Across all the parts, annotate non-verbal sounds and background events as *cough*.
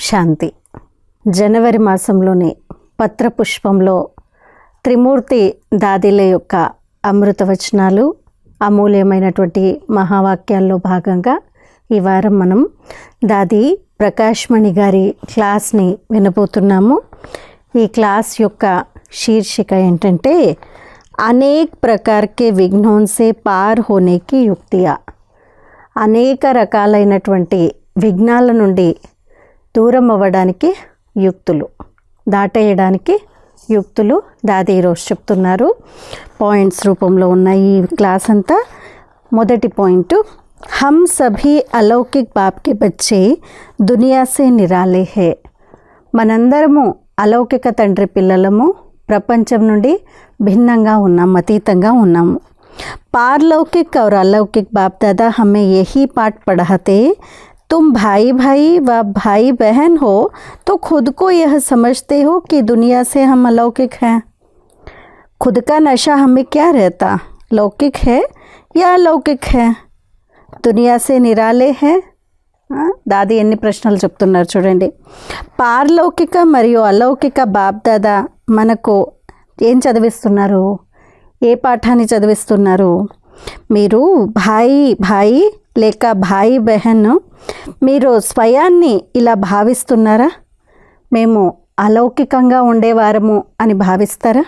శాంతి. జనవరి మాసంలోని పత్రపుష్పంలో త్రిమూర్తి దాదిల యొక్క అమృత వచనాలు అమూల్యమైనటువంటి మహావాక్యాల్లో భాగంగా ఈ వారం మనం దాది ప్రకాష్మణి గారి క్లాస్ని వినబోతున్నాము. ఈ క్లాస్ యొక్క శీర్షిక ఏంటంటే అనేక్ ప్రకార్కే విఘ్నోన్సే పార్ హోనేకి యుక్తియా. అనేక రకాలైనటువంటి విఘ్నాల నుండి దూరం అవ్వడానికి యుక్తులు దాటేయడానికి యుక్తులు దాది ఈరోజు చెప్తున్నారు పాయింట్స్ రూపంలో ఉన్న ఈ క్లాస్ అంతా మొదటి పాయింట్ హమ్ సభీ అలౌకిక్ బాప్కి బచ్చే దునియా సే నిరాలే హే మనందరము అలౌకిక తండ్రి పిల్లలము ప్రపంచం నుండి భిన్నంగా ఉన్నాం అతీతంగా ఉన్నాము पारलौकिक और अलौकिक बाप दादा हमें यही पाठ पढ़ाते तुम भाई भाई व भाई बहन हो तो खुद को यह समझते हो कि दुनिया से हम अलौकिक हैं खुद का नशा हमें क्या रहता लौकिक है या अलौकिक है దునియా సే నిరాలే హే ఆ, దాది ఎన్ని ప్రశ్నలు చెప్తున్నారు చూడండి పారలౌకిక మరియు అలౌకిక బాబ్దాదా మనకు ఏం చదివిస్తున్నారు ఏ పాఠాన్ని చదివిస్తున్నారు మీరు భాయి భాయి లేక భాయి బెహన్ మీరు స్వయాన్ని ఇలా భావిస్తున్నారా? మేము అలౌకికంగా ఉండేవారము అని భావిస్తారా?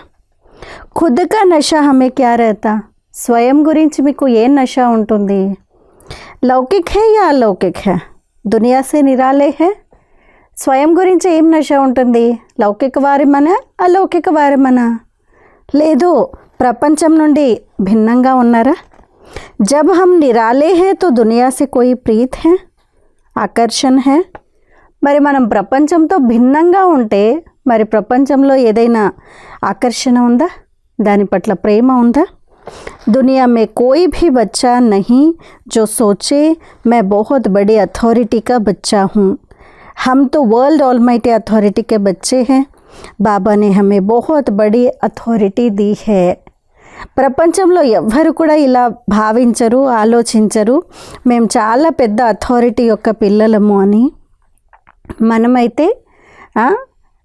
ఖుద్దుగా నష హమే క్యా రహతా? స్వయం గురించి మీకు ఏ నష ఉంటుంది? లౌకిక్ హే యా అలౌకిక్ హే? దునియాసే నిరాలే హే? స్వయం గురించి ఏం నష ఉంటుంది? లౌకిక వారిమన అలౌకిక వారిమన లేదు ప్రపంచం నుండి భిన్నంగా ఉన్నారా? జబ్ హమ్ నిరాలే హే తో దునియా సే కోయి ప్రీత్ హే ఆకర్షణ హే మరి మనం ప్రపంచంతో భిన్నంగా ఉంటే మరి ప్రపంచంలో ఏదైనా ఆకర్షణ ఉందా దాని పట్ల ప్రేమ ఉందా दुनिया में कोई भी बच्चा नहीं जो सोचे मैं बहुत बड़ी अथॉरिटी का बच्चा हूँ हम तो वर्ल्ड ऑलमाइटी अथॉरिटी के बच्चे हैं बाबा ने हमें बहुत बड़ी अथॉरिटी दी है ప్రపంచంలో ఎవ్వరు కూడా ఇలా భావించరు ఆలోచించరు మేము చాలా పెద్ద అథారిటీ యొక్క పిల్లలము అని మనమైతే ఆ,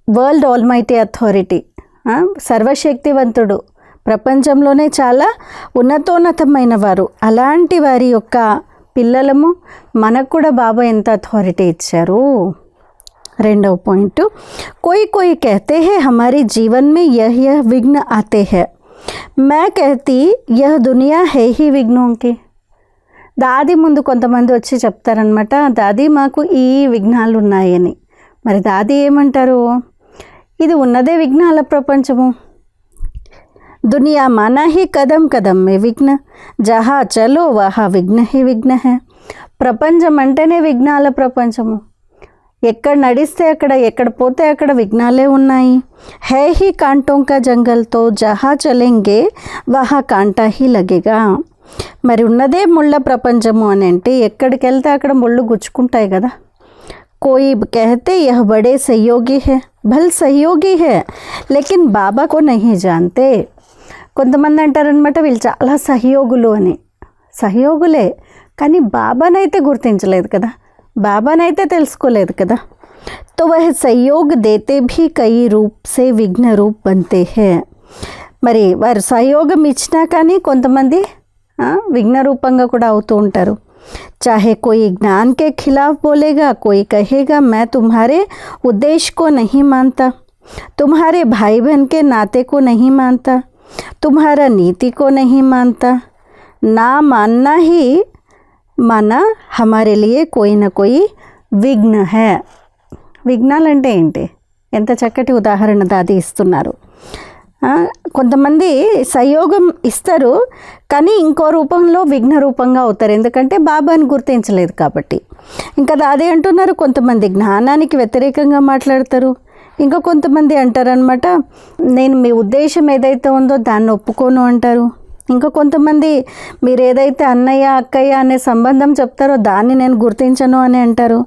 వరల్డ్ ఆల్మైటీ అథారిటీ ఆ, సర్వశక్తివంతుడు ప్రపంచంలోనే చాలా ఉన్నతోన్నతమైన వారు అలాంటి వారి యొక్క పిల్లలము మనకు కూడా బాబా ఎంత అథారిటీ ఇచ్చారు రెండవ పాయింట్ कोई कोई कहते हैं हमारे जीवन में यह यह विघ्न आते हैं मैं कहती यह दुनिया है ही विघ्नों की దాది ముందు కొంతమంది వచ్చి చెప్తారనమాట దాది మాకు ఈ విఘ్నాలు ఉన్నాయని మరి దాది ఏమంటారు ఇది ఉన్నదే విఘ్నాల ప్రపంచము दुनिया माना ही कदम कदम में विघ्न जहाँ चलो वहाँ విఘ్న హి విఘ్న హే ప్రపంచం అంటేనే విఘ్నాల ప్రపంచము ఎక్కడ నడిస్తే అక్కడ ఎక్కడ పోతే అక్కడ విఘ్నాలే ఉన్నాయి. హే హీ కాంటోంకా జంగల్తో జహా చలెంగే వహా కాంటా హీ లగేగా. మరి ఉన్నదే ముళ్ళ ప్రపంచము అని అంటే ఎక్కడికి వెళ్తే అక్కడ ముళ్ళు గుచ్చుకుంటాయి కదా. కోయి కహతే యహ బడే సహయోగి హే భల్ సహయోగి హే లేకిన్ బాబా కో నహి జాంతే కొంతమంది అంటారనమాట వీళ్ళు చాలా సహయోగులు అని. సహయోగులే కానీ బాబానైతే గుర్తించలేదు కదా. బాబానైతే తెలుసుకోలేదు కదా तो वह सहयोग देते भी कई रूप से विघ्न रूप बनते हैं మరి వారు సహయోగం ఇచ్చినా కానీ కొంతమంది ఆ, విఘ్న రూపంగా కూడా అవుతూ ఉంటారు चाहे कोई ज्ञान के खिलाफ बोलेगा कोई कहेगा मैं तुम्हारे उद्देश्य को नहीं मानता तुम्हारे भाई बहन के नाते को नहीं मानता तुम्हारा नीति को नहीं मानता ना मानना ही మన హమారే లియే కోయిన కోయి విఘ్న హే. విఘ్నాలు అంటే ఏంటి? ఎంత చక్కటి ఉదాహరణ దాది ఇస్తున్నారు. కొంతమంది సయోగం ఇస్తారు కానీ ఇంకో రూపంలో విఘ్న రూపంగా అవుతారు. ఎందుకంటే బాబాని గుర్తించలేదు కాబట్టి. ఇంకా దాది అంటున్నారు కొంతమంది జ్ఞానానికి వ్యతిరేకంగా మాట్లాడతారు. ఇంకా కొంతమంది అంటారనమాట నేను మీ ఉద్దేశం ఏదైతే ఉందో దాన్ని ఒప్పుకోను అంటారు. ఇంకా కొంతమంది మీరు ఏదైతే అన్నయ్య అక్కయ్య అనే సంబంధం చెప్తారో దాన్ని నేను గుర్తించను అని అంటారు.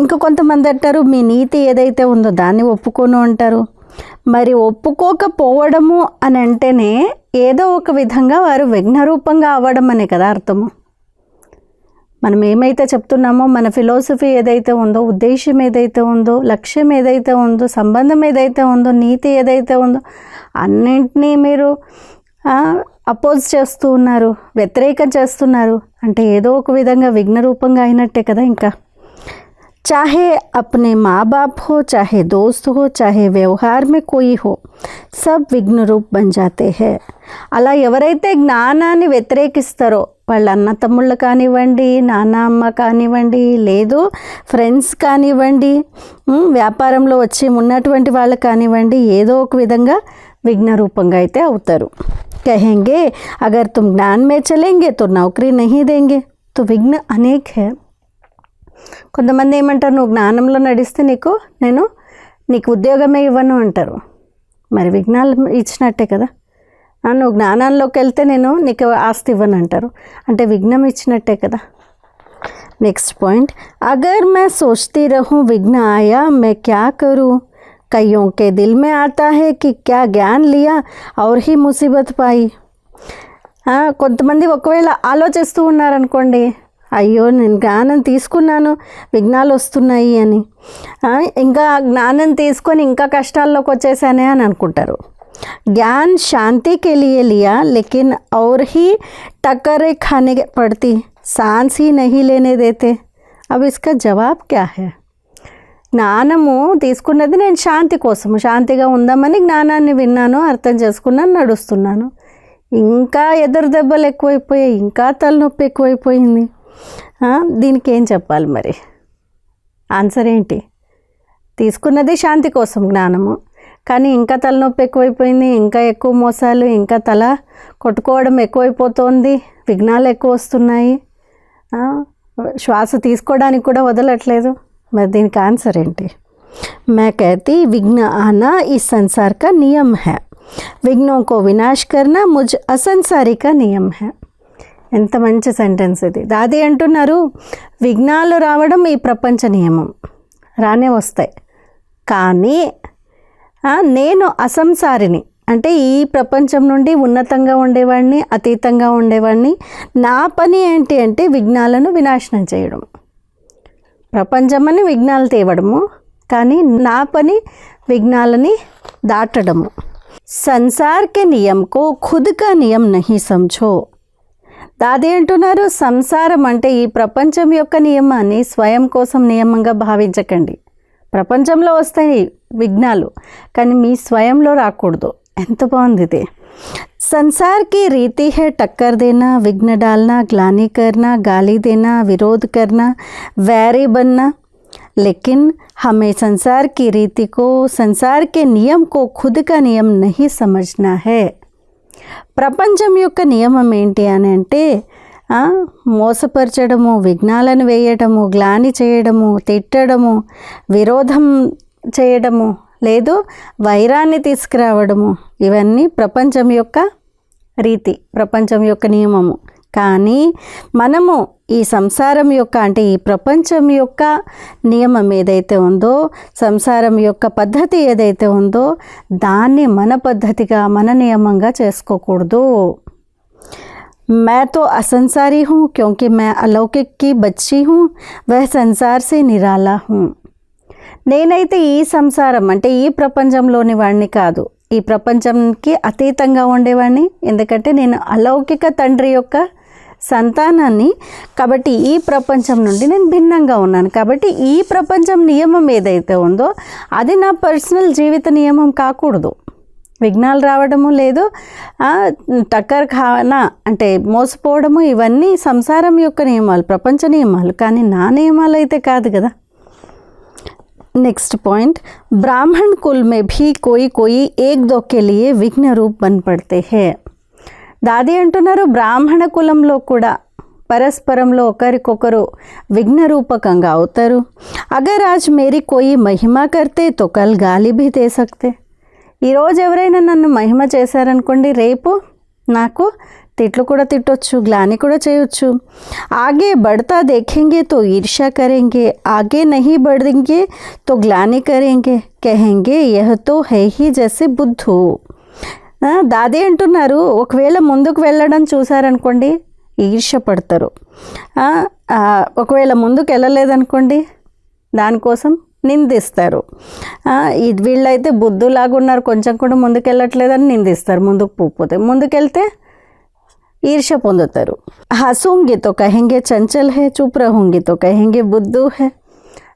ఇంకా కొంతమంది అంటారు మీ నీతి ఏదైతే ఉందో దాన్ని ఒప్పుకోను అంటారు. మరి ఒప్పుకోకపోవడము అని అంటేనే ఏదో ఒక విధంగా వారు విఘ్నరూపంగా అవ్వడం అనే కదా అర్థము. మనం ఏమైతే చెప్తున్నామో మన ఫిలాసఫీ ఏదైతే ఉందో ఉద్దేశం ఏదైతే ఉందో లక్ష్యం ఏదైతే ఉందో సంబంధం ఏదైతే ఉందో నీతి ఏదైతే ఉందో అన్నింటినీ మీరు అపోజ్ చేస్తూ ఉన్నారు వ్యతిరేకం చేస్తున్నారు అంటే ఏదో ఒక విధంగా విఘ్న రూపంగా అయినట్టే కదా ఇంకా चाहे अपने माँ बाप हो चाहे दोस्त हो चाहे व्यवहार में कोई हो सब విఘ్న రూప్ బన్ జాతే హే అలా ఎవరైతే జ్ఞానాన్ని వ్యతిరేకిస్తారో వాళ్ళ అన్న తమ్ముళ్ళు కానివ్వండి నాన్న అమ్మ కానివ్వండి లేదు ఫ్రెండ్స్ కానివ్వండి ఉమ్, వ్యాపారంలో వచ్చి ఉన్నటువంటి వాళ్ళు కానివ్వండి ఏదో ఒక విధంగా విఘ్నరూపంగా అయితే అవుతారు కహెంగే అగర్ తుమ్ జ్ఞాన్ మే చలేంగే తో నౌకరీ నహీ దేంగే తో విఘ్న అనేక్ హే కొంతమంది ఏమంటారు నువ్వు జ్ఞానంలో నడిస్తే నీకు నేను నీకు ఉద్యోగమే ఇవ్వను అంటారు మరి విఘ్నాలు ఇచ్చినట్టే కదా నువ్వు జ్ఞానాల్లోకి వెళ్తే నేను నీకు ఆస్తి ఇవ్వను అంటారు అంటే విఘ్నం ఇచ్చినట్టే కదా నెక్స్ట్ పాయింట్ అగర్ మే సోచతి రహూ విఘ్న ఆయా మే క్యా కరు कईयों के दिल में आता है कि क्या ज्ञान लिया और ही मुसीबत पाई ఆ, కొంతమంది ఒకవేళ ఆలోచిస్తూ ఉన్నారనుకోండి అయ్యో నేను జ్ఞానం తీసుకున్నాను విఘ్నాలు వస్తున్నాయి అని ఆ, ఇంకా జ్ఞానం తీసుకొని ఇంకా కష్టాల్లోకి వచ్చేసానే అని అనుకుంటారు ज्ञान शांति के लिए लिया लेकिन और ही टक्करें खाने पड़ती सांस ही नहीं लेने देते अब इसका जवाब क्या है జ్ఞానము తీసుకున్నది నేను శాంతి కోసము. శాంతిగా ఉందామని జ్ఞానాన్ని విన్నాను అర్థం చేసుకున్నాను నడుస్తున్నాను. ఇంకా ఎదురు దెబ్బలు ఎక్కువైపోయాయి ఇంకా తలనొప్పి ఎక్కువైపోయింది. దీనికి ఏం చెప్పాలి మరి? ఆన్సర్ ఏంటి? తీసుకున్నది శాంతి కోసం జ్ఞానము. కానీ ఇంకా తలనొప్పి ఎక్కువైపోయింది ఇంకా ఎక్కువ మోసాలు ఇంకా తల కొట్టుకోవడం ఎక్కువైపోతుంది విఘ్నాలు ఎక్కువ వస్తున్నాయి. శ్వాస తీసుకోవడానికి కూడా వదలట్లేదు. మరి దీనికి ఆన్సర్ ఏంటి मैं कहती विघ्न आना इस संसार का नियम है विघ्नों को विनाश करना मुझ असंसारी का नियम है ఎంత మంచి సెంటెన్స్ ఇది దాది అంటున్నారు విఘ్నాలు రావడం ఈ ప్రపంచ నియమం రానే వస్తాయి కానీ ఆ, నేను అసంసారిని అంటే ఈ ప్రపంచం నుండి ఉన్నతంగా ఉండేవాడిని అతీతంగా ఉండేవాడిని నా పని ఏంటి అంటే విఘ్నాలను వినాశనం చేయడం ప్రపంచమని విఘ్నాలు తేవడము కానీ నా పని విఘ్నాలని దాటడము. సంసార్ కే నియం కో ఖుద్ కా నియం నహి సంచో దాది అంటున్నారు సంసారం అంటే ఈ ప్రపంచం యొక్క నియమాన్ని స్వయం కోసం నియమంగా భావించకండి. ప్రపంచంలో వస్తాయి విఘ్నాలు కానీ మీ స్వయంలో రాకూడదు. ఎంత బాగుంది ఇది. संसार की रीति है टक्कर देना विघ्न डालना ग्लानी करना गाली देना विरोध करना वैरी बनना लेकिन हमें संसार की रीति को संसार के नियम को खुद का नियम नहीं समझना है ప్రపంచం యొక్క నియమం ఏంటి అని అంటే ఆ, మోసపరచడము విఘ్నాలను వేయడము గ్లాని చేయడము తిట్టడము విరోధం చేయడము లేదు వైరాన్ని తీసుకురావడము ఇవన్నీ ప్రపంచం యొక్క రీతి ప్రపంచం యొక్క నియమము కానీ మనము ఈ సంసారం యొక్క అంటే ఈ ప్రపంచం యొక్క నియమం ఏదైతే ఉందో సంసారం యొక్క పద్ధతి ఏదైతే ఉందో దాన్ని మన పద్ధతిగా మన నియమంగా చేసుకోకూడదు मैं तो असंसारी हूँ क्योंकि मैं अलौकिक की बच्ची हूँ वह संसार से निराला हूँ నేనైతే ఈ సంసారం అంటే ఈ ప్రపంచంలోని వాడిని కాదు. ఈ ప్రపంచంకి అతీతంగా ఉండేవాడిని ఎందుకంటే నేను అలౌకిక తండ్రి యొక్క సంతానాన్ని కాబట్టి ఈ ప్రపంచం నుండి నేను భిన్నంగా ఉన్నాను. కాబట్టి ఈ ప్రపంచం నియమం ఏదైతే ఉందో అది నా పర్సనల్ జీవిత నియమం కాకూడదు. విఘ్నాలు రావడము లేదు టక్కర్ ఖానా అంటే మోసపోవడము ఇవన్నీ సంసారం యొక్క నియమాలు ప్రపంచ నియమాలు. కానీ నా నియమాలు అయితే కాదు కదా. नेक्स्ट पॉइंट ब्राह्मण कुल में भी कोई कोई एक दो के लिए विघ्न रूप बन पड़ते हैं దాది అంటున్నారు బ్రాహ్మణ కులంలో కూడా పరస్పరంలో ఒకరికొకరు విఘ్న రూపకంగా అవుతారు అగర్ ఆజ్ మేరీ కోయి మహిమ కర్తే తో కల్ గాలి భీ దే సక్తే ఈరోజు ఎవరైనా నన్ను మహిమ చేశారనుకోండి రేపు నాకు తిట్లు కూడా తిట్టొచ్చు గ్లాని కూడా చేయొచ్చు. ఆగే బడతా దేఖేంగే తో ఈర్ష్య కరేంగే ఆగే నహి బడేంగే తో గ్లాని కరేంగే కహెంగే యహతో హై బుద్ధు. దాదే అంటున్నారు ఒకవేళ ముందుకు వెళ్ళడం చూసారనుకోండి ఈర్ష్య పడతారు. ఒకవేళ ముందుకు వెళ్ళలేదనుకోండి దానికోసం నిందిస్తారు. వీళ్ళైతే బుద్ధులాగా ఉన్నారు కొంచెం కూడా ముందుకెళ్ళట్లేదని నిందిస్తారు ముందుకు పోతే ముందుకెళ్తే ईर्ष्य పొందుతారు హసూంగి తో కహెంగే చంచల్ హే చూప్ రహూంగి తో కహెంగే బుద్ధు హే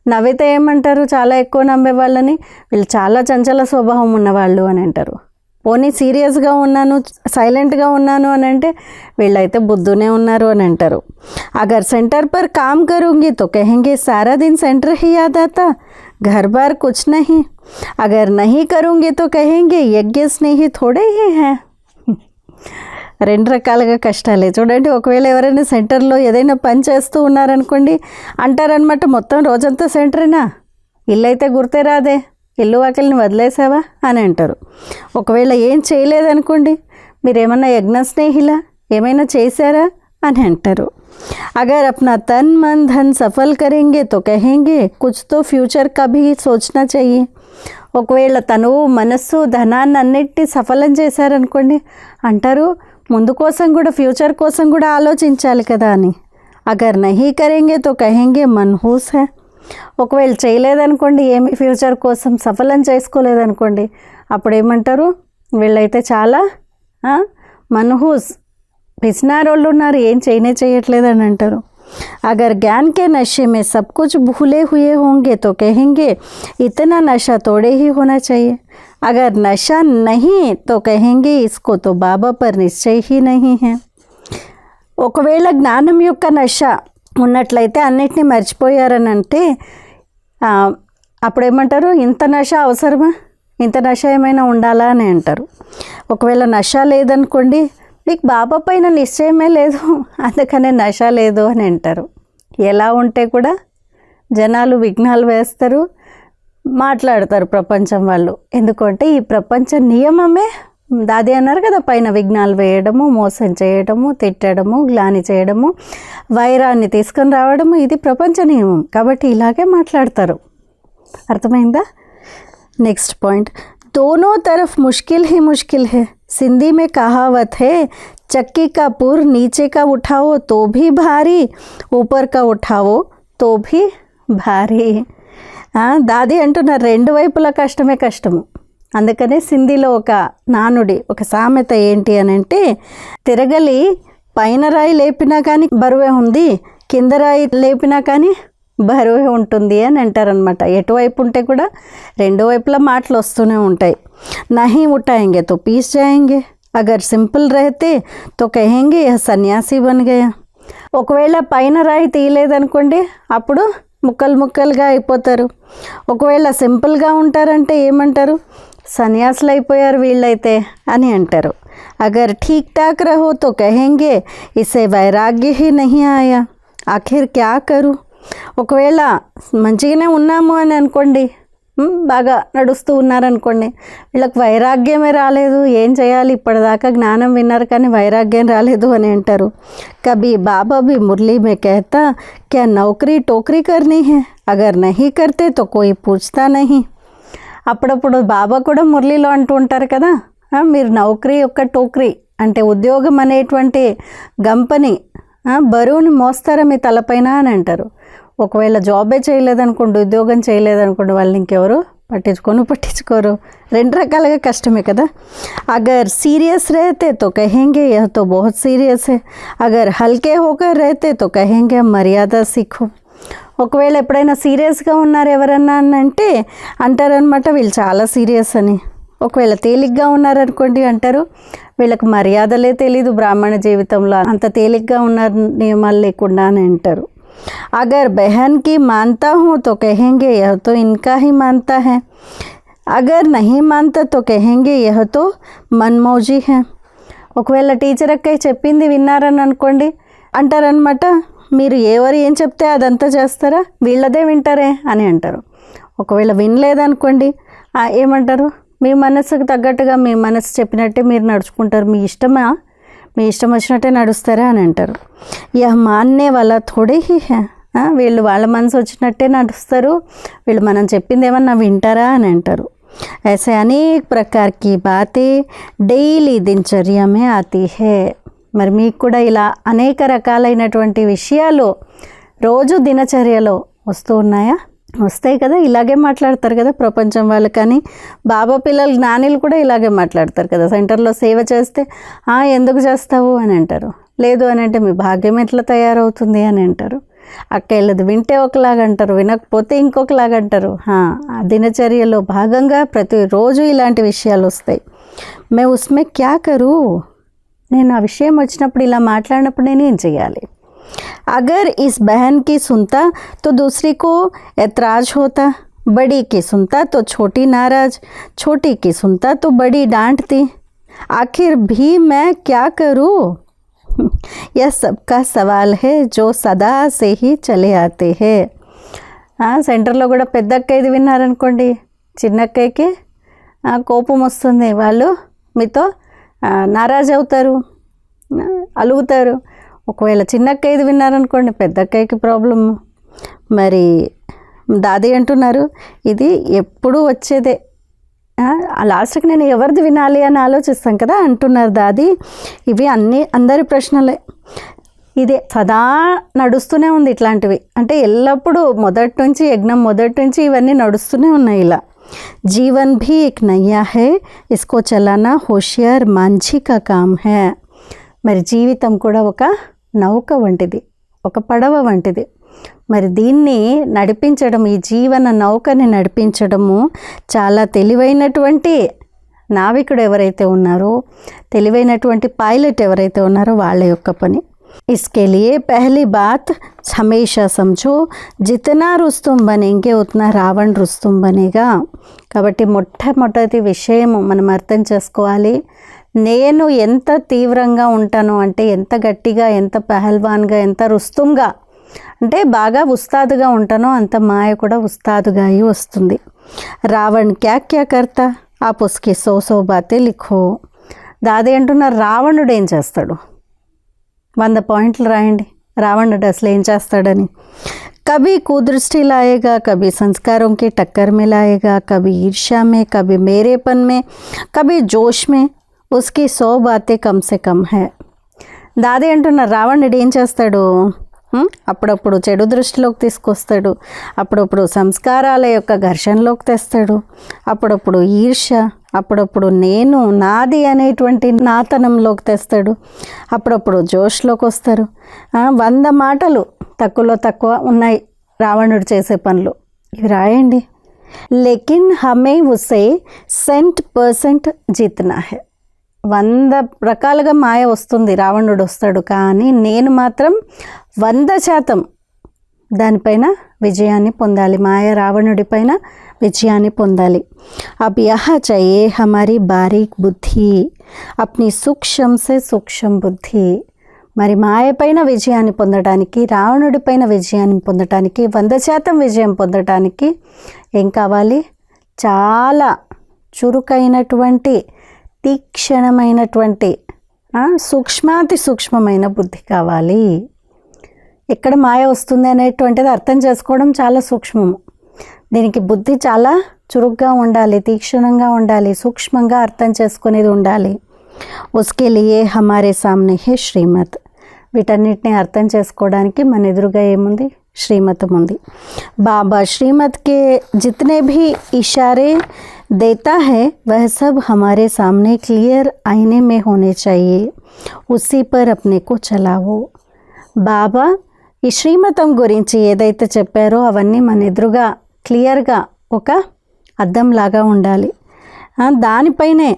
నవ్వితే ఏమంటారు చాలా ఎక్కువ నమ్మే వాళ్ళని వీళ్ళు చాలా చంచల స్వభావం ఉన్నవాళ్ళు అని అంటారు పోనీ సీరియస్గా ఉన్నాను సైలెంట్గా ఉన్నాను అని అంటే వీళ్ళైతే బుద్ధునే ఉన్నారు అని అంటారు అగర్ సెంటర్ పర్ కామ్ కరుంగి తో కహెంగే సారా దిన్ సెంటర్ హీ యాదాతా घर बार कुछ नहीं अगर नहीं करूँगी तो कहेंगे यज्ञ स्नेही थोड़े ही हैं రెండు రకాలుగా కష్టాలే చూడండి ఒకవేళ ఎవరైనా సెంటర్లో ఏదైనా పని చేస్తూ ఉన్నారనుకోండి అంటారనమాట మొత్తం రోజంతా సెంటరేనా ఇల్లు అయితే గుర్తే రాదే ఇల్లు వాకిల్ని వదిలేసావా అని అంటారు ఒకవేళ ఏం చేయలేదనుకోండి మీరు ఏమన్నా యజ్ఞ స్నేహిలా ఏమైనా చేశారా అని అంటారు अगर अपना तन मन धन सफल करेंगे तो कहेंगे कुछ तो फ्यूचर का भी सोचना चाहिए ఒకవేళ తను మనస్సు ధనాన్ని అన్నిటి సఫలం చేశారనుకోండి అంటారు ముందు కోసం కూడా ఫ్యూచర్ కోసం కూడా ఆలోచించాలి కదా అని అగర్ నహీ కరేంగే తో కహెంగే మన్హూస్ హే ఒకవేళ చేయలేదనుకోండి ఏమి ఫ్యూచర్ కోసం సఫలం చేసుకోలేదనుకోండి అప్పుడు ఏమంటారు వీళ్ళైతే చాలా ఆ, మన్హూస్ పిసినారోళ్ళు ఉన్నారు ఏం చేయనే చేయట్లేదని అంటారు अगर ज्ञान के नशे में सब कुछ भूले हुए होंगे तो कहेंगे इतना नशा थोड़े ही होना चाहिए अगर नशा नहीं तो कहेंगे इसको तो बाबा पर निश्चय ही नहीं है ఒకవేళ జ్ఞానం యొక్క నశ ఉన్నట్లయితే అన్నిటినీ మర్చిపోయారని అంటే ఆ, అప్పుడేమంటారు ఇంత నశ అవసరమా ఇంత నశ ఏమైనా ఉండాలా అని అంటారు ఒకవేళ నశ లేదనుకోండి మీకు బాబా పైన నిశ్చయమే లేదు అందుకనే నశ లేదు అని అంటారు ఎలా ఉంటే కూడా జనాలు విఘ్నాలు వేస్తారు మాట్లాడతారు ప్రపంచం వాళ్ళు ఎందుకంటే ఈ ప్రపంచ నియమమే దాది అన్నారు కదా పైన విఘ్నాలు వేయడము మోసం చేయడము తిట్టడము గ్లాని చేయడము వైరాన్ని తీసుకొని రావడము ఇది ప్రపంచ నియమం కాబట్టి ఇలాగే మాట్లాడతారు అర్థమైందా नेक्स्ट पॉइंट दोनों तरफ मुश्किल ही मुश्किल है सिंधी में कहावत है चक्की का पुर नीचे का उठाओ तो भी भारी ऊपर का उठाओ तो भी భారీ ఆ, దాది అంటున్నారు రెండు వైపుల కష్టమే కష్టము. అందుకనే సింధీలో ఒక నానుడి ఒక సామెత ఏంటి అని అంటే తిరగలి పైన రాయి లేపినా కానీ బరువే ఉంది కింద రాయి లేపినా కానీ బరువే ఉంటుంది అని అంటారనమాట ఎటువైపు ఉంటే కూడా రెండు వైపులా మాటలు వస్తూనే ఉంటాయి. నహి ఉటాయింగే తో పీస్ జాయింగే అగర్ సింపుల్ రైతే తో కహేంగే సన్యాసి బన్ గయా. ఒకవేళ పైన రాయి తీయలేదనుకోండి అప్పుడు ముక్కలు ముక్కలుగా అయిపోతారు. ఒకవేళ సింపుల్గా ఉంటారంటే ఏమంటారు? సన్యాసులు అయిపోయారు వీళ్ళైతే అని అంటారు. అగర్ ఠీక్ ఠాక్ రహో తో కహెంగే ఇసే వైరాగ్య హీ నహీ ఆయా. ఆఖిర్ క్యా కరు? ఒకవేళ మంచిగానే ఉన్నాము అని అనుకోండి బాగా నడుస్తూ ఉన్నారనుకోండి. వీళ్ళకి వైరాగ్యమే రాలేదు ఏం చేయాలి? ఇప్పటిదాకా జ్ఞానం విన్నారు కానీ వైరాగ్యం రాలేదు అని అంటారు. కభీ బాబా బి మురళీ మే కేతా క్యా నౌకరీ టోకరీ కర్నీ హే? అగర్ నహీ కర్తే తో కోయి పూజతా నహీ. అప్పుడప్పుడు బాబా కూడా మురళీలో అంటూ ఉంటారు కదా. మీరు నౌకరీ యొక్క టోకరీ అంటే ఉద్యోగం అనేటువంటి గంపని బరువుని మోస్తారా మీ తలపైన? అని అంటారు. ఒకవేళ జాబే చేయలేదనుకోండి ఉద్యోగం చేయలేదనుకోండి వాళ్ళు ఇంకెవరు పట్టించుకోను పట్టించుకోరు. రెండు రకాలుగా కష్టమే కదా. అగర్ సీరియస్ రైతే తో కహెంగే యహ తో బహుత్ సీరియస్ హే. అగర్ హల్కే హోకర్ రైతే తో కహెంగే మర్యాద సిఖు. ఒకవేళ ఎప్పుడైనా సీరియస్గా ఉన్నారు ఎవరన్నా అని అంటే అంటారనమాట వీళ్ళు చాలా సీరియస్ అని. ఒకవేళ తేలిగ్గా ఉన్నారనుకోండి అంటారు వీళ్ళకి మర్యాదలే తెలీదు బ్రాహ్మణ జీవితంలో అంత తేలిగ్గా ఉన్నారు నియమాలు లేకుండా అని అంటారు. अगर बहन की मानता हूँ तो कहेंगे यह तो इनका ही मानता है अगर नहीं मानता तो कहेंगे यह तो मनमौजी है ఒకవేళ టీచర్ అక్కయ్య చెప్పింది విన్నారని అనుకోండి అంటారనమాట మీరు ఎవరు ఏం చెప్తే అదంతా చేస్తారా వీళ్ళదే వింటారే అని అంటారు ఒకవేళ వినలేదనుకోండి ఆ, ఏమంటారు మీ మనస్సుకు తగ్గట్టుగా మీ మనసు చెప్పినట్టే మీరు నడుచుకుంటారు మీ ఇష్టమా మీ ఇష్టం వచ్చినట్టే నడుస్తారా అని అంటారు యహ్ మాన్నే వాళ్ళ థోడే హీ హే ఆ, వీళ్ళు వాళ్ళ మనసు వచ్చినట్టే నడుస్తారు వీళ్ళు మనం చెప్పింది ఏమన్నా వింటారా అని అంటారు ऐसे अनेक प्रकार की बातें डेली दिनचर्या में आती है మరి మీకు కూడా ఇలా అనేక రకాలైనటువంటి విషయాలు రోజు దినచర్యలో వస్తూ ఉన్నాయా వస్తాయి కదా ఇలాగే మాట్లాడతారు కదా ప్రపంచం వాళ్ళు. కానీ బాబా పిల్లలు జ్ఞానులు కూడా ఇలాగే మాట్లాడతారు కదా. సెంటర్లో సేవ చేస్తే ఎందుకు చేస్తావు? అని అంటారు. లేదు అని అంటే మీ భాగ్యం ఎట్లా తయారవుతుంది? అని అంటారు. అక్కేళ్ళది వింటే ఒకలాగా అంటారు. వినకపోతే ఇంకొకలాగా అంటారు. ఆ దినచర్యలో భాగంగా ప్రతిరోజు ఇలాంటి విషయాలు వస్తాయి. మే ఉస్మే క్యా కరు? నేను ఆ విషయం వచ్చినప్పుడు ఇలా మాట్లాడినప్పుడు నేను ఏం చేయాలి अगर इस बहन की सुनता तो दूसरी को ऐतराज होता बड़ी की सुनता तो छोटी नाराज छोटी की सुनता तो बड़ी डांटती आखिर भी मैं क्या करूं *laughs* यह सबका सवाल है जो सदा से ही चले आते हैं ఆ, సెంటర్లో కూడా పెద్ద అక్కయ్యది విన్నారనుకోండి చిన్న అక్కయ్యకి ఆ, కోపం వస్తుంది వాళ్ళు మీతో ఆ, నారాజ్ అవుతారు ఆ, అలుగుతారు ఒకవేళ చిన్నక్క ఇది విన్నారనుకోండి పెద్దక్కయ్యకి ప్రాబ్లం మరి దాది అంటున్నారు ఇది ఎప్పుడూ వచ్చేదే. లాస్ట్కి నేను ఎవరిది వినాలి అని ఆలోచిస్తాం కదా అంటున్నారు దాది. ఇవి అన్నీ అందరి ప్రశ్నలే. ఇదే సదా నడుస్తూనే ఉంది ఇట్లాంటివి. అంటే ఎల్లప్పుడూ మొదటి నుంచి యజ్ఞం మొదటి నుంచి ఇవన్నీ నడుస్తూనే ఉన్నాయి ఇలా. జీవన్ భీ ఇక్ నయ్యా హే ఇస్కో చలానా హోషియర్ మంచి కామ్ హే. మరి జీవితం కూడా ఒక నౌక వంటిది ఒక పడవ వంటిది మరి దీన్ని నడిపించడం ఈ జీవన నౌకని నడిపించడము చాలా తెలివైనటువంటి నావికుడు ఎవరైతే ఉన్నారో తెలివైనటువంటి పైలట్ ఎవరైతే ఉన్నారో వాళ్ళ యొక్క పని इसके लिए पहली बात हमेशा समझो जितना रुस्तुम बनेंगे उतना రావణ్ రుస్తుం బనేగా కాబట్టి మొట్టమొదటి విషయము మనం అర్థం చేసుకోవాలి నేను ఎంత తీవ్రంగా ఉంటాను అంటే ఎంత గట్టిగా ఎంత పెహల్వాన్గా ఎంత రుస్తుంగా అంటే బాగా ఉస్తాదుగా ఉంటానో అంత మాయ కూడా ఉస్తాదుగా అయి వస్తుంది. రావణ్ క్యా క్యా కర్త? ఆప్ ఉస్కి సో సో బాతే లిఖో. దాదే అంటున్నారు రావణుడు ఏం చేస్తాడు? వంద పాయింట్లు రాయండి. రావణుడు అసలు ఏం చేస్తాడని? కభీ కుదృష్టి లాయేగా కభీ సంస్కారంకి టక్కర్ మే లాయేగా కభీ ఈర్ష్యా మే కభీ మేరేపన్ మే కభీ జోష్ మే ఉస్కి సో బాతే కమ్ సే కమ్ హే దాది అంటున్న రావణుడు ఏం చేస్తాడు? అప్పుడప్పుడు చెడు దృష్టిలోకి తీసుకొస్తాడు. అప్పుడప్పుడు సంస్కారాల యొక్క ఘర్షణలోకి తెస్తాడు. అప్పుడప్పుడు ఈర్ష అప్పుడప్పుడు నేను నాది అనేటువంటి నాతనంలోకి తెస్తాడు. అప్పుడప్పుడు జోష్లోకి వస్తారు. వంద మాటలు తక్కువలో తక్కువ ఉన్నాయి రావణుడు చేసే పనులు. ఇవి రాయండి. లెకిన్ హమే ఉసే సెంట్ పర్సెంట్ జీతనా హే వంద రకాలుగా మాయ వస్తుంది రావణుడు వస్తాడు కానీ నేను మాత్రం వంద శాతం దానిపైన విజయాన్ని పొందాలి మాయ రావణుడి పైన విజయాన్ని పొందాలి अब यह चाहिए हमारी बारीक बुद्धि अपनी सूक्ष्म से सूक्ष्म బుద్ధి మరి మాయ పైన విజయాన్ని పొందడానికి రావణుడి పైన విజయాన్ని పొందడానికి వంద శాతం విజయం పొందడానికి ఏం కావాలి చాలా చురుకైనటువంటి తీక్షణమైనటువంటి సూక్ష్మాతి సూక్ష్మమైన బుద్ధి కావాలి. ఎక్కడ మాయ వస్తుంది అనేటువంటిది అర్థం చేసుకోవడం చాలా సూక్ష్మము. దీనికి బుద్ధి చాలా చురుగ్గా ఉండాలి తీక్షణంగా ఉండాలి సూక్ష్మంగా అర్థం చేసుకునేది ఉండాలి. ఉస్కే లియే హమారే సామ్నే హే శ్రీమత్. వీటన్నిటిని అర్థం చేసుకోవడానికి మన ఎదురుగా ఏముంది? శ్రీమతం ఉంది. బాబా శ్రీమత్కే జితనే భీ ఇషారే देता है वह सब हमारे सामने क्लियर आईने में होने चाहिए उसी पर अपने को चलाओ బాబా ఈ శ్రీమతం గురించి ఏదైతే చెప్పారో అవన్నీ మన ఎదురుగా క్లియర్గా ఒక అద్దంలాగా ఉండాలి ఆ, దానిపైనే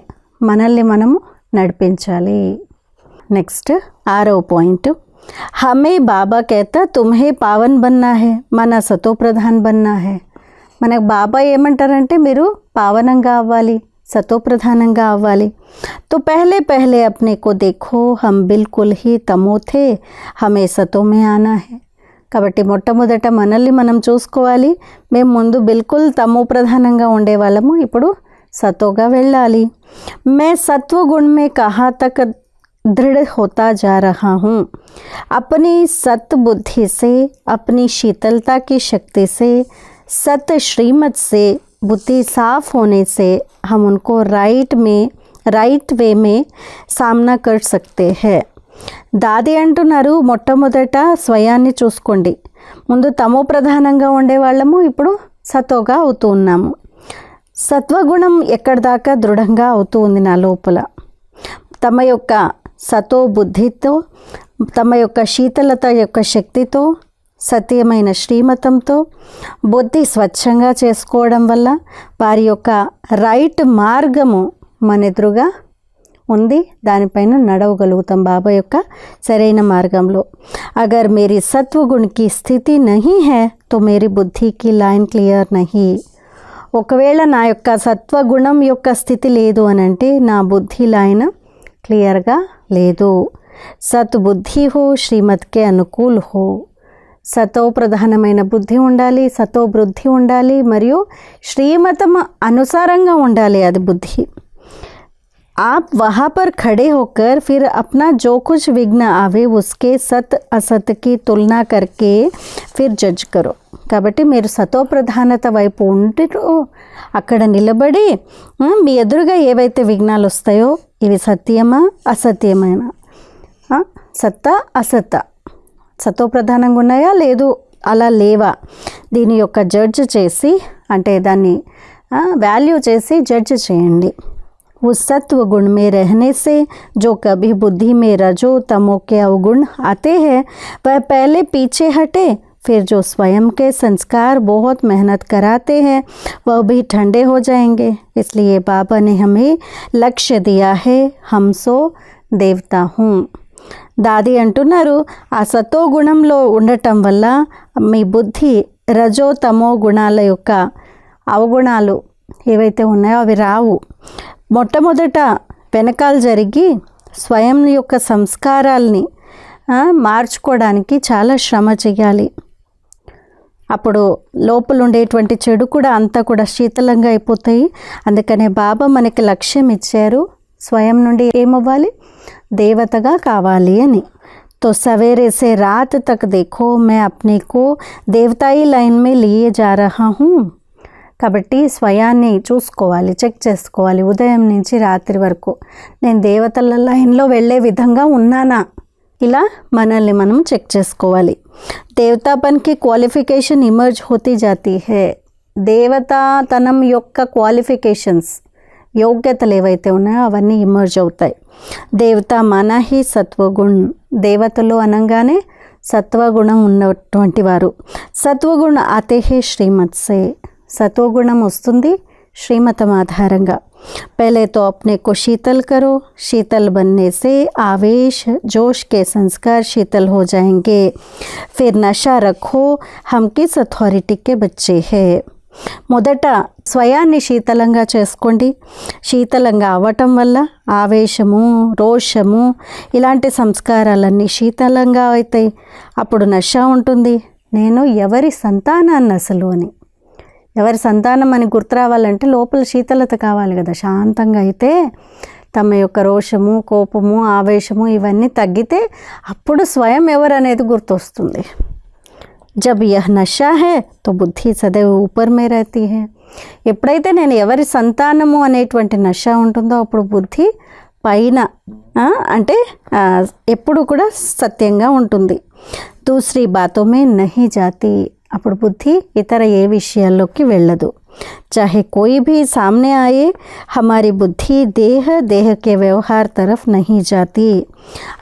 మనల్ని మనము నడిపించాలి నెక్స్ట్ ఆరో పాయింట్ హమే బాబా కేత తుమ్హే పావన్ బన్నా హే మన సతో ప్రధాన్ బన్నా హే మనకు బాబా ఏమంటారంటే మీరు పావనంగా అవ్వాలి సతోప్రధానంగా అవ్వాలి तो पहले पहले अपने को देखो हम बिल्कुल ही तमो थे हमें सतो में आना है కాబట్టి మొట్టమొదట మనల్ని మనం చూసుకోవాలి మేము ముందు బిల్కుల్ తమో ప్రధానంగా ఉండేవాళ్ళము ఇప్పుడు సతోగా వెళ్ళాలి మే సత్వ గుణ మే కహా తక్ दृढ़ होता जा रहा हूँ अपनी सत बुद्धि से अपनी शीतलता की शक्ति से सत श्रीमत से बुद्धि साफ होने से हम उनको राइट में राइट वे में सामना कर सकते हैं దాది అంటున్నారు మొట్టమొదట స్వయాన్ని చూసుకోండి ముందు తమో ప్రధానంగా ఉండే వాళ్ళము ఇప్పుడు సతోగా అవుతూ ఉన్నాము సత్వగుణం ఎక్కడి దాకా దృఢంగా అవుతూ ఉంది నా లోపల తమ యొక్క సతో బుద్ధితో తమ యొక్క శీతలత యొక్క శక్తితో సత్యమైన శ్రీమతంతో బుద్ధి స్వచ్ఛంగా చేసుకోవడం వల్ల వారి యొక్క రైట్ మార్గము మన ఎదురుగా ఉంది. దానిపైన నడవగలుగుతాం బాబా యొక్క సరైన మార్గంలో. అగర్ మేరీ సత్వగుణకి స్థితి నహీ హే తో మేరీ బుద్ధికి లైన్ క్లియర్ నహీ. ఒకవేళ నా యొక్క సత్వగుణం యొక్క స్థితి లేదు అని అంటే నా బుద్ధి లైన్ క్లియర్గా లేదు. సత్బుద్ధి హో శ్రీమత్కే అనుకూల్ హో. సతో ప్రధానమైన బుద్ధి ఉండాలి సతో బుద్ధి ఉండాలి మరియు శ్రీమతం అనుసారంగా ఉండాలి అది బుద్ధి आप वहाँ पर खड़े होकर फिर अपना जो कुछ विघ्न आवे उसके सत असत की तुलना करके फिर జడ్జ్ కరో కాబట్టి మీరు సతో ప్రధానత వైపు ఉంటారో అక్కడ నిలబడి ఆ, మీ ఎదురుగా ఏవైతే విఘ్నాలు వస్తాయో ఇవి సత్యమా అసత్యమైన ఆ, సత్తా అసత్తా సతో ప్రధానంగా ఉన్నాయా లేదు అలా లేవా దీని యొక్క జడ్జ్ చేసి అంటే దాన్ని వాల్యూ చేసి జడ్జ్ చేయండి उस सत्व गुण में रहने से जो कभी बुद्धि में रजो तमो के अवगुण आते हैं वह पहले पीछे हटे फिर जो स्वयं के संस्कार बहुत मेहनत कराते हैं वह भी ठंडे हो जाएंगे इसलिए बाबा ने हमें लक्ष्य दिया है हम सो देवता हूँ దాది అంటున్నారు ఆ సతో గుణంలో ఉండటం వల్ల మీ బుద్ధి రజో తమో గుణాల యొక్క అవగుణాలు ఏవైతే ఉన్నాయో అవి రావు. మొట్టమొదట వెనకాల జరిగి స్వయం యొక్క సంస్కారాల్ని మార్చుకోవడానికి చాలా శ్రమ చేయాలి అప్పుడు లోపల ఉండేటువంటి చెడు కూడా అంతా కూడా శీతలంగా అయిపోతాయి. అందుకనే బాబా మనకి లక్ష్యం ఇచ్చారు స్వయం నుండి ఏమవ్వాలి దేవతగా కావాలి అని तो सवेरे से रात तक देखो मैं अपने को देवताई लाइन में लिए जा रहा हूँ కాబట్టి స్వయాన్ని చూసుకోవాలి చెక్ చేసుకోవాలి ఉదయం నుంచి రాత్రి వరకు నేను దేవతల లైన్లో వెళ్ళే విధంగా ఉన్నానా ఇలా మనల్ని మనం చెక్ చేసుకోవాలి దేవతాపన్కి క్వాలిఫికేషన్ ఇమర్జ్ హోతీ జాతీ హే దేవతాతనం యొక్క క్వాలిఫికేషన్స్ యోగ్యతలు ఏవైతే ఉన్నాయో అవన్నీ ఇమర్జ్ అవుతాయి దేవత మనహి సత్వగుణ్ దేవతలు అనగానే సత్వగుణం ఉన్నటువంటి వారు సత్వగుణ ఆతేహే శ్రీమత్సే సత్వగుణం వస్తుంది శ్రీమతం ఆధారంగా पहले तो अपने को शीतल करो शीतल बनने से आवेश जोश के संस्कार शीतल हो जाएंगे फिर नशा रखो हम किस अथॉरिटी के बच्चे हैं మొదట స్వయాన్ని శీతలంగా చేసుకోండి. శీతలంగా అవ్వటం వల్ల ఆవేశము రోషము ఇలాంటి సంస్కారాలన్నీ శీతలంగా అవుతాయి. అప్పుడు నష ఉంటుంది. నేను ఎవరి సంతానాన్ని అసలు అని. ఎవరి సంతానం అని గుర్తు రావాలంటే లోపల శీతలత కావాలి కదా. శాంతంగా అయితే తమ యొక్క రోషము కోపము ఆవేశము ఇవన్నీ తగ్గితే అప్పుడు స్వయం ఎవరు అనేది గుర్తొస్తుంది. జబ్ యహ్ నషా హే తో బుద్ధి సదైవ ఊపర్ మే రహతీ హే ఎప్పుడైతే నేను ఎవరి సంతానము అనేటువంటి నష ఉంటుందో అప్పుడు బుద్ధి పైన అంటే ఎప్పుడు కూడా సత్యంగా ఉంటుంది. దూసరి బాతోమే నహి జాతి. అప్పుడు బుద్ధి ఇతర ఏ విషయాల్లోకి వెళ్ళదు. చాహే కోయి భీ సామ్నే ఆయే హమారి బుద్ధి దేహ దేహకే వ్యవహార్ తరఫ్ నహి జాతి.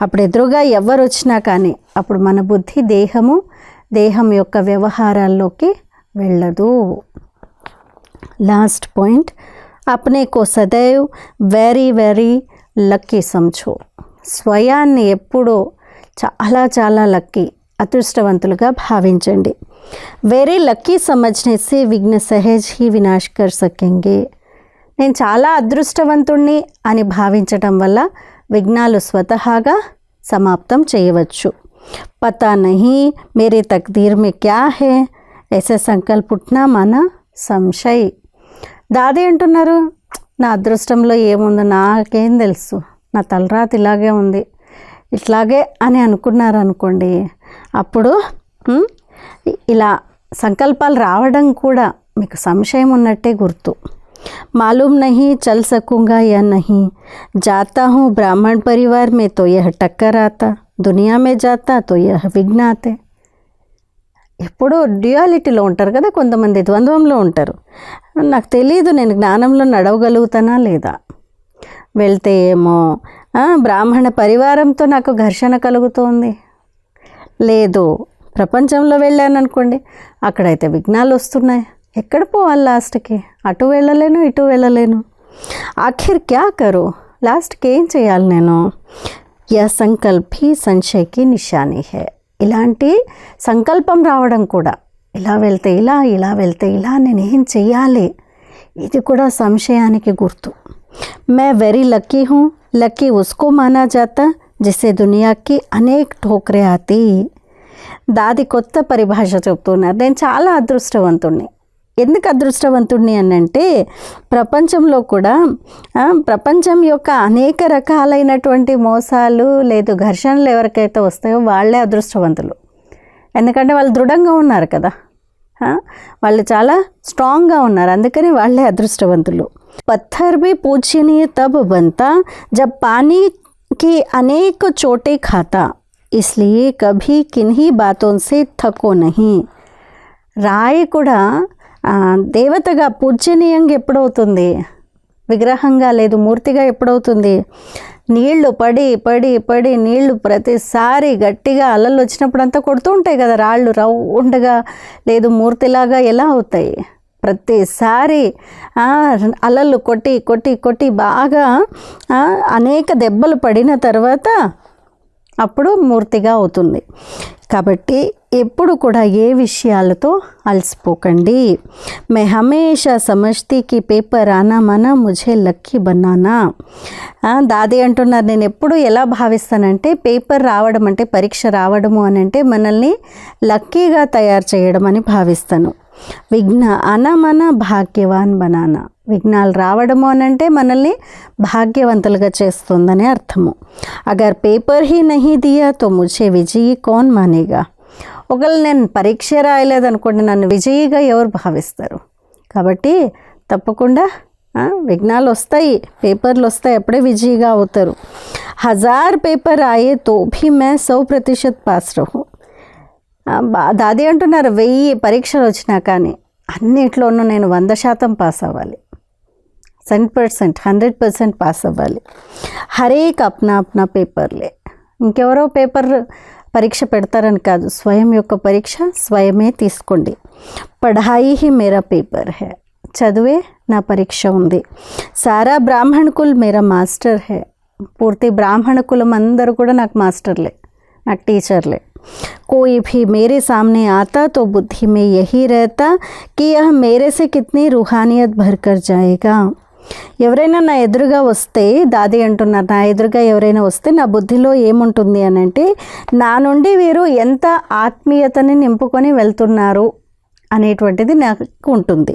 అప్పుడు ఎదురుగా ఎవరు వచ్చినా కానీ అప్పుడు మన బుద్ధి దేహము దేహం యొక్క వ్యవహారాల్లోకి వెళ్ళదు. Last point. అప్నే కో సదైవ్ వెరీ వెరీ లక్కీ సంచో. స్వయాన్ని ఎప్పుడూ చాలా చాలా లక్కీ అదృష్టవంతులుగా భావించండి. వెరీ లక్కీ సమజ్నేసి విఘ్న సహజ్ హీ వినాష్కర్ కర్ సకెంగే నేను చాలా అదృష్టవంతుణ్ణి అని భావించటం వల్ల విఘ్నాలు స్వతహాగా సమాప్తం చేయవచ్చు. పతా నహీ మేరే తక్దీర్ మే క్యా హే ऐसे సంకల్ప్ ఉట్నా మన సంశయ్ దాది అంటున్నారు నా అదృష్టంలో ఏముందో నాకేం తెలుసు నా తలరాత ఇలాగే ఉంది ఇట్లాగే అని అనుకున్నారు అనుకోండి అప్పుడు ఉమ్, ఇలా సంకల్పాలు రావడం కూడా మీకు సంశయం ఉన్నట్టే గుర్తు मालूम नहीं चल सकूंगा या नहीं जाता हूँ ब्राह्मण परिवार में तो यह टक्कर आता దునియా మే జాతా తో విజ్ఞాతే. ఎప్పుడూ డ్యుయాలిటీలో ఉంటారు కదా కొంతమంది ద్వంద్వంలో ఉంటారు. నాకు తెలియదు నేను జ్ఞానంలో నడవగలుగుతానా లేదా? వెళ్తే ఏమో బ్రాహ్మణ పరివారంతో నాకు ఘర్షణ కలుగుతోంది. లేదు ప్రపంచంలో వెళ్ళాను అనుకోండి అక్కడైతే విఘ్నాలు వస్తున్నాయి. ఎక్కడ పోవాలి లాస్ట్కి? అటు వెళ్ళలేను ఇటు వెళ్ళలేను. ఆఖిర్ క్యా కరు? లాస్ట్కి ఏం చేయాలి నేను? या संकल्प ही संशय की निशानी है। इलांट संकल्प राव इलाते इला इलाते इला ने इध संशया गुर्त। मैं वेरी लकी हूँ। लकी उसको माना जाता जिससे दुनिया की अनेक ठोकरे आती। दादी क्रत परिभाष चुप्त दें चाल अदृष्टवे ఎందుకు అదృష్టవంతుడిని అనంటే ప్రపంచంలో కూడా ప్రపంచం యొక్క అనేక రకాలైనటువంటి మోసాలు లేదు ఘర్షణలు ఎవరికైతే వస్తాయో వాళ్ళే అదృష్టవంతులు. ఎందుకంటే వాళ్ళు దృఢంగా ఉన్నారు కదా. వాళ్ళు చాలా స్ట్రాంగ్గా ఉన్నారు అందుకని వాళ్ళే అదృష్టవంతులు. పత్థర్ బి పూజనీయ తబ్ బంతా జబ్ పానీకి అనేక చోటే ఖాతా. ఇస్లీ కభీ కిన్హీ బాతోన్సే తక్కువ నహి. రాయి కూడా దేవతగా పూజనీయంగా ఎప్పుడవుతుంది? విగ్రహంగా లేదు మూర్తిగా ఎప్పుడవుతుంది? నీళ్ళు పడి పడి పడి నీళ్ళు ప్రతిసారి గట్టిగా అలలు వచ్చినప్పుడు అంతా కొడుతూ ఉంటాయి కదా రాళ్ళు రౌండ్గా లేదు మూర్తిలాగా ఎలా అవుతాయి? ప్రతిసారి అలలు కొట్టి కొట్టి కొట్టి బాగా అనేక దెబ్బలు పడిన తర్వాత అప్పుడు మూర్తిగా అవుతుంది. కాబట్టి ఎప్పుడు కూడా ఏ విషయాలతో అలసిపోకండి. మే హమేషా సమష్టికి పేపర్ ఆనా మనా ముజే లక్కీ బనానా. దాది అంటున్నారు నేను ఎప్పుడు ఎలా భావిస్తానంటే పేపర్ రావడం అంటే పరీక్ష రావడము అని అంటే మనల్ని లక్కీగా తయారు చేయడం అని భావిస్తాను. విఘ్న అనమన భాగ్యవాన్ బనానా. విఘ్నాలు రావడము అని అంటే మనల్ని భాగ్యవంతులుగా చేస్తుందని అర్థము. అగర్ పేపర్ హీ నహీ దియా తో ముచే విజయీ కోన్ మానేగా? ఒకవేళ నేను పరీక్ష రాయలేదనుకోండి నన్ను విజయీగా ఎవరు భావిస్తారు? కాబట్టి తప్పకుండా విఘ్నాలు వస్తాయి పేపర్లు వస్తాయి అప్పుడే విజయీగా అవుతారు. హజార్ పేపర్ ఆయే తో భీ మే సౌ ప్రతిశత్ పాస్ రహు. బా- దాది అంటున్నారు వెయ్యి పరీక్షలు వచ్చినా కానీ అన్నిట్లోనూ నేను వంద శాతం పాస్ అవ్వాలి. cent percent hundred percent pass అవ్వాలి హరేక్ అప్నా అప్నా పేపర్లే ఇంకెవరో పేపర్ పరీక్ష పెడతారని కాదు స్వయం యొక్క పరీక్ష స్వయమే తీసుకోండి పఢాయి హీ మేరా పేపర్ హే చదువే నా పరీక్ష ఉంది సారా బ్రాహ్మణ కుల్ మేరా మాస్టర్ హే పూర్తి బ్రాహ్మణ కులం అందరూ కూడా నాకు మాస్టర్లే నాకు టీచర్లే कोई भी मेरे सामने आता तो बुद्धि में यही रहता कि यह मेरे से कितनी रूहानियत भर कर जाएगा ఎవరైనా నా ఎదురుగా వస్తే దాది అంటున్నారు నా ఎదురుగా ఎవరైనా వస్తే నా బుద్ధిలో ఏముంటుంది? అని అంటే నా నుండి వీరు ఎంత ఆత్మీయతని నింపుకొని వెళ్తున్నారు? అనేటువంటిది నాకు ఉంటుంది.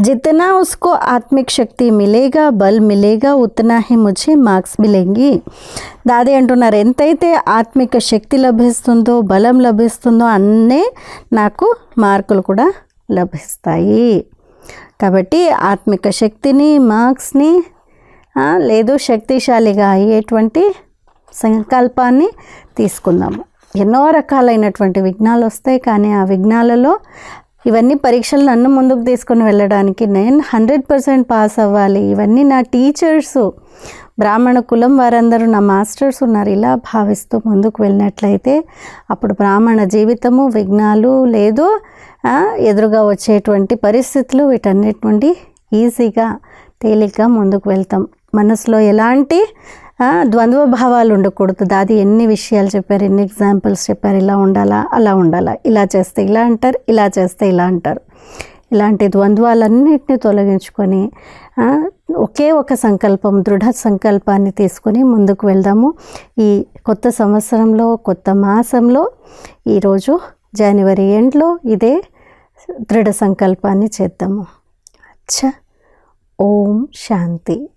జితనా ఉస్కో ఆత్మిక్ శక్తి మిలేగా బల్ మిలేగా ఉత్నాహి ముచ్చి మార్క్స్ మిలేంగి. దాది అంటున్నారు ఎంతైతే ఆత్మిక శక్తి లభిస్తుందో బలం లభిస్తుందో అన్నే నాకు మార్కులు కూడా లభిస్తాయి. కాబట్టి ఆత్మిక శక్తిని మార్క్స్ని లేదు శక్తిశాలిగా అయ్యేటువంటి సంకల్పాన్ని తీసుకుందాము. ఎన్నో రకాలైనటువంటి విఘ్నాలు వస్తాయి కానీ ఆ విఘ్నాలలో ఇవన్నీ పరీక్షలు నన్ను ముందుకు తీసుకొని వెళ్ళడానికి నేను హండ్రెడ్ పర్సెంట్ పాస్ అవ్వాలి. ఇవన్నీ నా టీచర్స్ బ్రాహ్మణ కులం వారందరూ నా మాస్టర్స్ ఉన్నారు. ఇలా భావిస్తూ ముందుకు వెళ్ళినట్లయితే అప్పుడు బ్రాహ్మణ జీవితము విఘ్నాలు లేదు ఎదురుగా వచ్చేటువంటి పరిస్థితులు వీటన్నిటి నుండి ఈజీగా తేలిగ్గా ముందుకు వెళ్తాం. మనసులో ఎలాంటి ద్వంద్వ భావాలు ఉండకూడదు. దాది ఎన్ని విషయాలు చెప్పారు ఎన్ని ఎగ్జాంపుల్స్ చెప్పారు ఇలా ఉండాలా అలా ఉండాలా ఇలా చేస్తే ఇలా అంటారు ఇలా చేస్తే ఇలా అంటారు. ఇలాంటి ద్వంద్వాలన్నింటినీ తొలగించుకొని ఒకే ఒక సంకల్పం దృఢ సంకల్పాన్ని తీసుకొని ముందుకు వెళ్దాము. ఈ కొత్త సంవత్సరంలో కొత్త మాసంలో ఈరోజు జనవరి ఎండ్లో ఇదే దృఢ సంకల్పాన్ని చేద్దాము. అచ్చా. ఓం శాంతి.